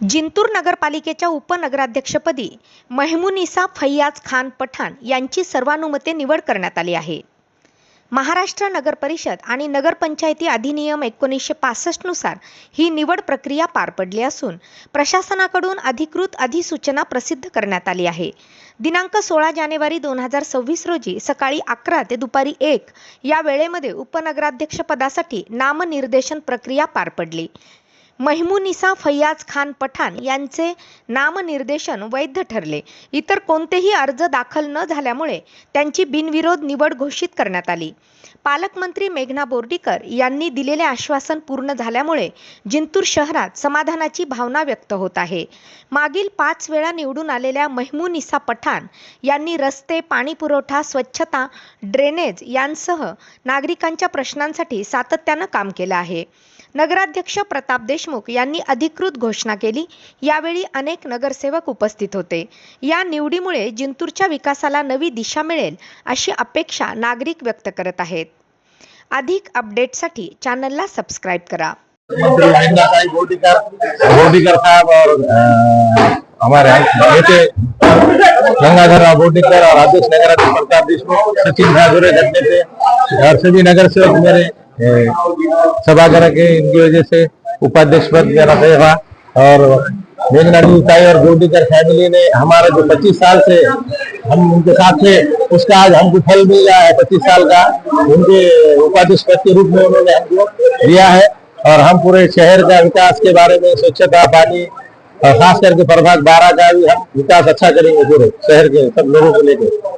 जिंतूर नगरपालिकेच्या उपनगराध्यक्षपदी महमुनिसा फैयाज खान पठाण यांची सर्वानुमते निवड करण्यात आली आहे. महाराष्ट्र नगर परिषद आणि नगरपंचायती अधिनियम एकोणीसशे पासष्टनुसार ही निवड प्रक्रिया पार पडली असून प्रशासनाकडून अधिकृत अधिसूचना प्रसिद्ध करण्यात आली आहे. दिनांक सोळा जानेवारी दोन हजार सव्वीस रोजी सकाळी अकरा ते दुपारी एक या वेळेमध्ये उपनगराध्यक्षपदासाठी नामनिर्देशन प्रक्रिया पार पडली. महमुनिसा फैयाज खान पठाण यांचे नामनिर्देशन वैध ठरले. इतर कोणतेही अर्ज दाखल न झाल्यामुळे त्यांची बिनविरोध निवड घोषित करण्यात आली. पालकमंत्री मेघना बोर्डीकर यांनी दिलेले आश्वासन पूर्ण झाल्यामुळे जिंतूर शहरात समाधानाची भावना व्यक्त होत आहे. मागील पाच वेळा निवडून आलेल्या महमुनिसा पठाण यांनी रस्ते पाणीपुरवठा स्वच्छता ड्रेनेज यांसह नागरिकांच्या प्रश्नांसाठी सातत्यानं काम केलं आहे. नगराध्यक्ष प्रताप देशमुख यांनी अधिकृत घोषणा केली. यावेळी अनेक नगरसेवक उपस्थित होते. या निवडीमुळे जिंतूरच्या विकासाला नवी दिशा मिळेल अशी अपेक्षा नागरिक व्यक्त करत आहेत. अधिक अपडेटसाठी चॅनलला सबस्क्राईब करा. हमारे नेते गंगाधर राव गोडीकर और अध्यक्ष नगर प्रताप देशमुख सचिन झाजुरे घटने थे और सभी नगर सेवक मेरे सभागार के इनकी वजह से उपाध्यक्ष पद मेरा हुआ और मेघना जी ताई और गोडीकर फैमिली ने हमारा जो 25 साल से हम उनके साथ थे, उसका आज हमको फल मिल रहा है 25 साल का। उनके उपाध्यक्ष पद के रूप में उन्होंने हमको दिया है और हम पूरे शहर का विकास के बारे में स्वच्छता, पानी और खास करके प्रभाग बारह का भी हम विकास अच्छा करेंगे पूरे शहर के सब लोगों को लेकर।